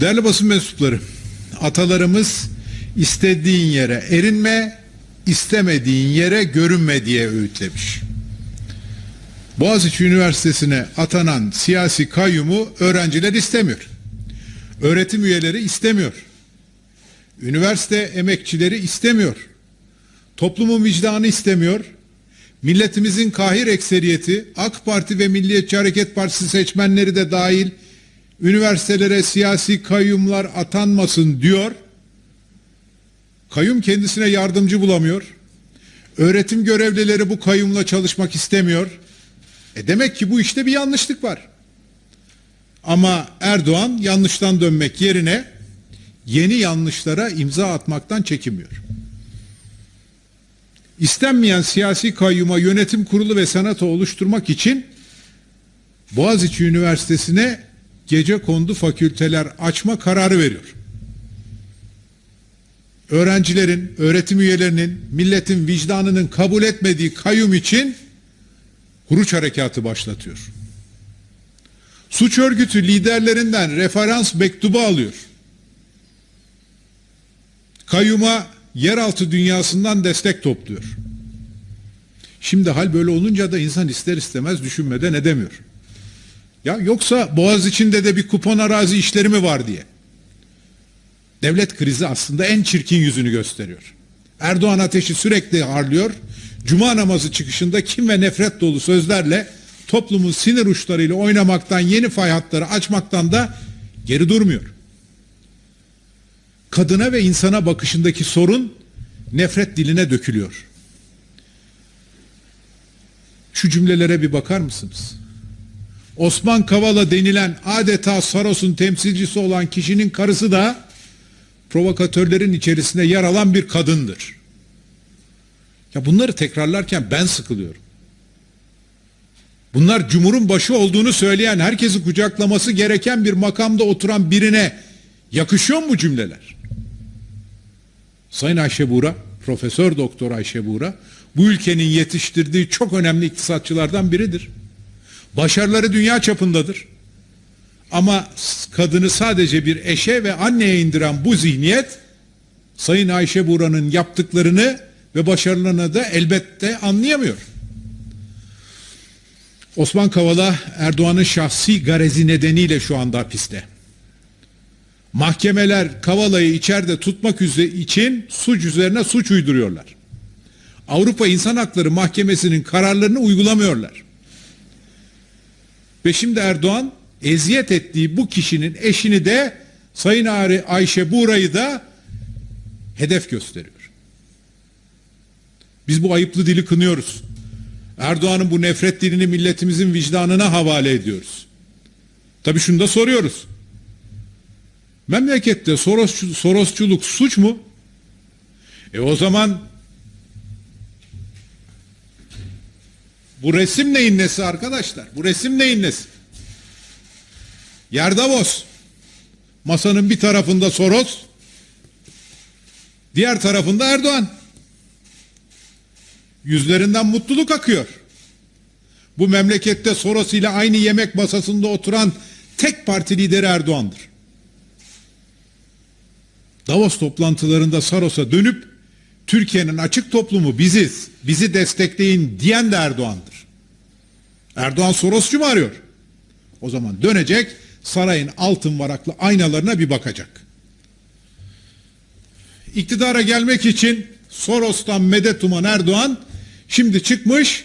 Değerli basın mensupları, atalarımız istediğin yere erinme, istemediğin yere görünme diye öğütlemiş. Boğaziçi Üniversitesi'ne atanan siyasi kayyumu öğrenciler istemiyor. Öğretim üyeleri istemiyor. Üniversite emekçileri istemiyor. Toplumun vicdanı istemiyor. Milletimizin kahir ekseriyeti, AK Parti ve Milliyetçi Hareket Partisi seçmenleri de dahil üniversitelere siyasi kayyumlar atanmasın diyor. Kayyum kendisine yardımcı bulamıyor. Öğretim görevlileri bu kayyumla çalışmak istemiyor. E demek ki bu işte bir yanlışlık var. Ama Erdoğan yanlıştan dönmek yerine yeni yanlışlara imza atmaktan çekinmiyor. İstenmeyen siyasi kayyuma yönetim kurulu ve senato oluşturmak için Boğaziçi Üniversitesi'ne gece kondu fakülteler açma kararı veriyor. Öğrencilerin, öğretim üyelerinin, milletin vicdanının kabul etmediği kayyum için huruç harekatı başlatıyor. Suç örgütü liderlerinden referans mektubu alıyor. Kayyuma yeraltı dünyasından destek topluyor. Şimdi hal böyle olunca da insan ister istemez düşünmeden edemiyor. Ya yoksa Boğaz içinde de bir kupon arazi işleri mi var diye. Devlet krizi aslında en çirkin yüzünü gösteriyor. Erdoğan ateşi sürekli harlıyor. Cuma namazı çıkışında kim ve nefret dolu sözlerle toplumun sinir uçlarıyla oynamaktan, yeni fay hatları açmaktan da geri durmuyor. Kadına ve insana bakışındaki sorun nefret diline dökülüyor. Şu cümlelere bir bakar mısınız? Osman Kavala denilen adeta Saros'un temsilcisi olan kişinin karısı da provokatörlerin içerisinde yer alan bir kadındır. Ya bunları tekrarlarken ben sıkılıyorum. Bunlar cumhurun başı olduğunu söyleyen, herkesi kucaklaması gereken bir makamda oturan birine yakışıyor mu cümleler? Sayın Ayşe Buğra, Profesör Doktor Ayşe Buğra, bu ülkenin yetiştirdiği çok önemli iktisatçılardan biridir. Başarıları dünya çapındadır. Ama kadını sadece bir eşe ve anneye indiren bu zihniyet Sayın Ayşe Buğra'nın yaptıklarını ve başarılarını da elbette anlayamıyor. Osman Kavala Erdoğan'ın şahsi garezi nedeniyle şu anda hapiste. Mahkemeler Kavala'yı içeride tutmak üzere için suç üzerine suç uyduruyorlar. Avrupa İnsan Hakları Mahkemesi'nin kararlarını uygulamıyorlar. Ve şimdi Erdoğan eziyet ettiği bu kişinin eşini de Sayın Ari Ayşe Buğra'yı da hedef gösteriyor. Biz bu ayıplı dili kınıyoruz. Erdoğan'ın bu nefret dilini milletimizin vicdanına havale ediyoruz. Tabii şunu da soruyoruz. Memlekette Soros, Sorosçuluk suç mu? E o zaman bu resim neyin nesi arkadaşlar? Bu resim neyin nesi? Yerdavos. Masanın bir tarafında Soros, diğer tarafında Erdoğan. Yüzlerinden mutluluk akıyor. Bu memlekette Soros ile aynı yemek masasında oturan tek parti lideri Erdoğan'dır. Davos toplantılarında Saros'a dönüp Türkiye'nin açık toplumu biziz, bizi destekleyin diyen de Erdoğan'dır. Erdoğan Sorosçu mu arıyor? O zaman dönecek sarayın altın varaklı aynalarına bir bakacak. İktidara gelmek için Soros'tan medet uman Erdoğan şimdi çıkmış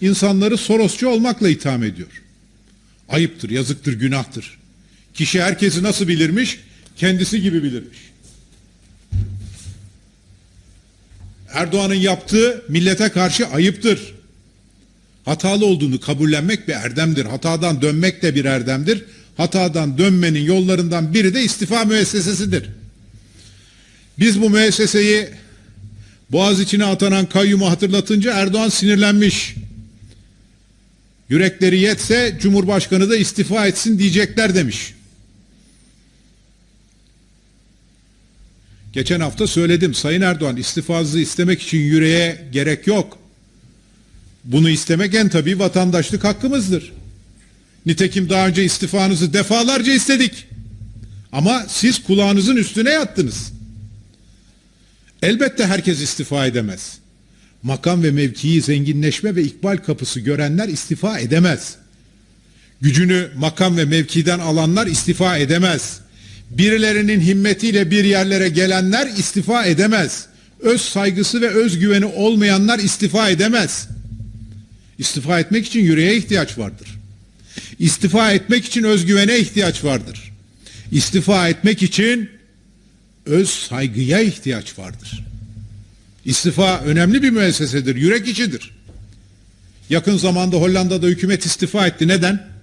insanları Sorosçu olmakla itham ediyor. Ayıptır, yazıktır, günahtır. Kişi herkesi nasıl bilirmiş? Kendisi gibi bilirmiş. Erdoğan'ın yaptığı millete karşı ayıptır. Hatalı olduğunu kabullenmek bir erdemdir. Hatadan dönmek de bir erdemdir. Hatadan dönmenin yollarından biri de istifa müessesesidir. Biz bu müesseseyi Boğaz içine atanan kayyumu hatırlatınca Erdoğan sinirlenmiş. Yürekleri yetse Cumhurbaşkanı da istifa etsin diyecekler demiş. Geçen hafta söyledim Sayın Erdoğan istifazı istemek için yüreğe gerek yok. Bunu istemek en tabii vatandaşlık hakkımızdır. Nitekim daha önce istifanızı defalarca istedik. Ama siz kulağınızın üstüne yattınız. Elbette herkes istifa edemez. Makam ve mevkiyi zenginleşme ve ikbal kapısı görenler istifa edemez. Gücünü makam ve mevkiden alanlar istifa edemez. Birilerinin himmetiyle bir yerlere gelenler istifa edemez. Öz saygısı ve özgüveni olmayanlar istifa edemez. İstifa etmek için yüreğe ihtiyaç vardır. İstifa etmek için özgüvene ihtiyaç vardır. İstifa etmek için öz saygıya ihtiyaç vardır. İstifa önemli bir müessesedir, yürek içidir. Yakın zamanda Hollanda'da hükümet istifa etti. Neden?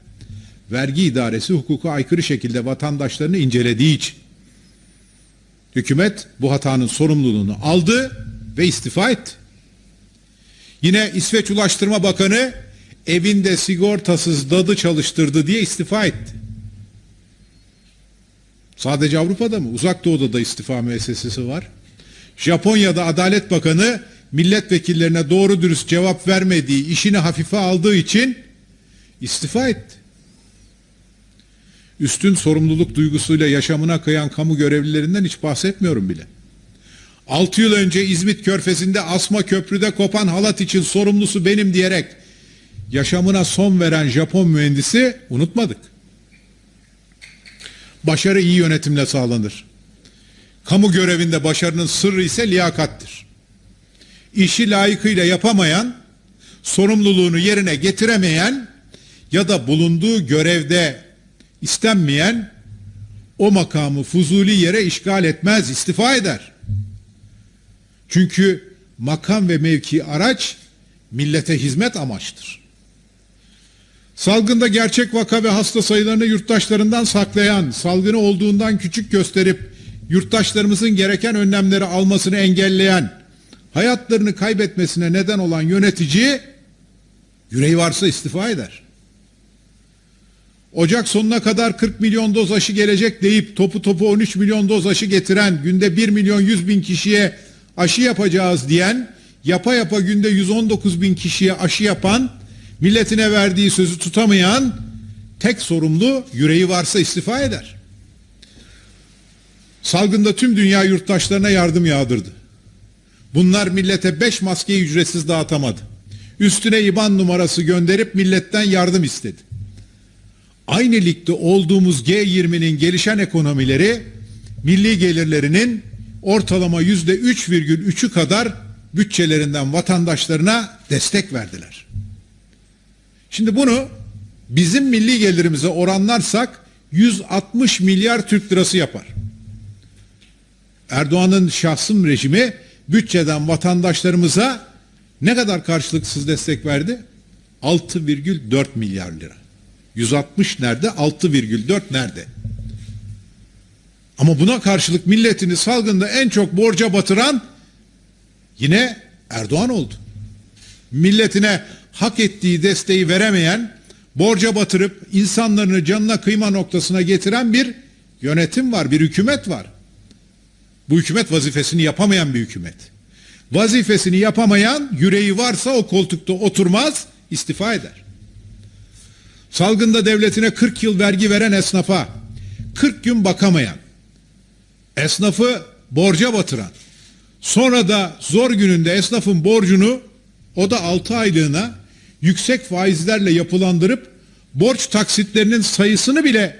Vergi idaresi hukuka aykırı şekilde vatandaşlarını incelediği için. Hükümet bu hatanın sorumluluğunu aldı ve istifa etti. Yine İsveç Ulaştırma Bakanı evinde sigortasız dadı çalıştırdı diye istifa etti. Sadece Avrupa'da mı? Uzak Doğu'da da istifa müessesesi var. Japonya'da Adalet Bakanı milletvekillerine doğru dürüst cevap vermediği, işini hafife aldığı için istifa etti. Üstün sorumluluk duygusuyla yaşamına kıyan kamu görevlilerinden hiç bahsetmiyorum bile. 6 yıl önce İzmit Körfezi'nde Asma Köprü'de kopan halat için sorumlusu benim diyerek yaşamına son veren Japon mühendisi unutmadık. Başarı iyi yönetimle sağlanır. Kamu görevinde başarının sırrı ise liyakattır. İşi layıkıyla yapamayan, sorumluluğunu yerine getiremeyen ya da bulunduğu görevde istenmeyen o makamı fuzuli yere işgal etmez, istifa eder. Çünkü makam ve mevki araç millete hizmet amaçtır. Salgında gerçek vaka ve hasta sayılarını yurttaşlarından saklayan, salgını olduğundan küçük gösterip yurttaşlarımızın gereken önlemleri almasını engelleyen, hayatlarını kaybetmesine neden olan yönetici yüreği varsa istifa eder. Ocak sonuna kadar 40 milyon doz aşı gelecek deyip topu topu 13 milyon doz aşı getiren, günde 1 milyon 100 bin kişiye aşı yapacağız diyen, yapa yapa günde 119 bin kişiye aşı yapan, milletine verdiği sözü tutamayan tek sorumlu yüreği varsa istifa eder. Salgında tüm dünya yurttaşlarına yardım yağdırdı. Bunlar millete 5 maskeyi ücretsiz dağıtamadı. Üstüne IBAN numarası gönderip milletten yardım istedi. Aynı ligde olduğumuz G20'nin gelişen ekonomileri milli gelirlerinin ortalama yüzde 3,3'ü kadar bütçelerinden vatandaşlarına destek verdiler. Şimdi bunu bizim milli gelirimize oranlarsak 160 milyar Türk lirası yapar. Erdoğan'ın şahsım rejimi bütçeden vatandaşlarımıza ne kadar karşılıksız destek verdi? 6,4 milyar lira. 160 nerede? 6,4 nerede? Ama buna karşılık milletini salgında en çok borca batıran yine Erdoğan oldu. Milletine hak ettiği desteği veremeyen, borca batırıp insanlarını canına kıyma noktasına getiren bir yönetim var, bir hükümet var. Bu hükümet vazifesini yapamayan bir hükümet. Vazifesini yapamayan yüreği varsa o koltukta oturmaz, istifa eder. Salgında devletine 40 yıl vergi veren esnafa 40 gün bakamayan, esnafı borca batıran, sonra da zor gününde esnafın borcunu o da 6 aylığına yüksek faizlerle yapılandırıp borç taksitlerinin sayısını bile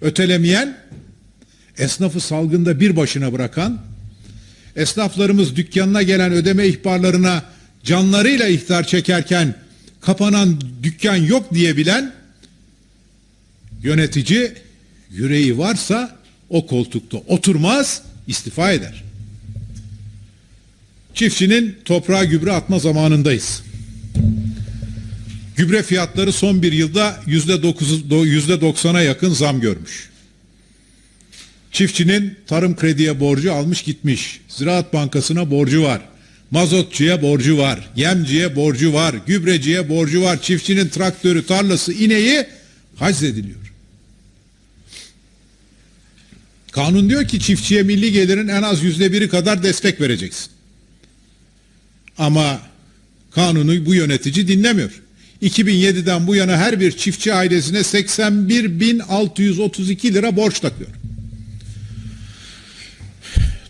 ötelemeyen, esnafı salgında bir başına bırakan, esnaflarımız dükkanına gelen ödeme ihbarlarına canlarıyla ihtar çekerken kapanan dükkan yok diyebilen yönetici yüreği varsa o koltukta oturmaz, istifa eder. Çiftçinin toprağa gübre atma zamanındayız. Gübre fiyatları son bir yılda yüzde doksana yakın zam görmüş. Çiftçinin tarım krediye borcu almış gitmiş. Ziraat Bankası'na borcu var. Mazotçuya borcu var. Yemciye borcu var. Gübreciye borcu var. Çiftçinin traktörü, tarlası, ineği haczediliyor. Kanun diyor ki çiftçiye milli gelirin en az yüzde biri kadar destek vereceksin. Ama kanunu bu yönetici dinlemiyor. 2007'den bu yana her bir çiftçi ailesine 81.632 lira borç takıyor.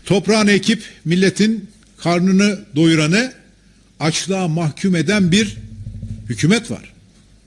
toprağını ekip milletin karnını doyuranı açlığa mahkum eden bir hükümet var.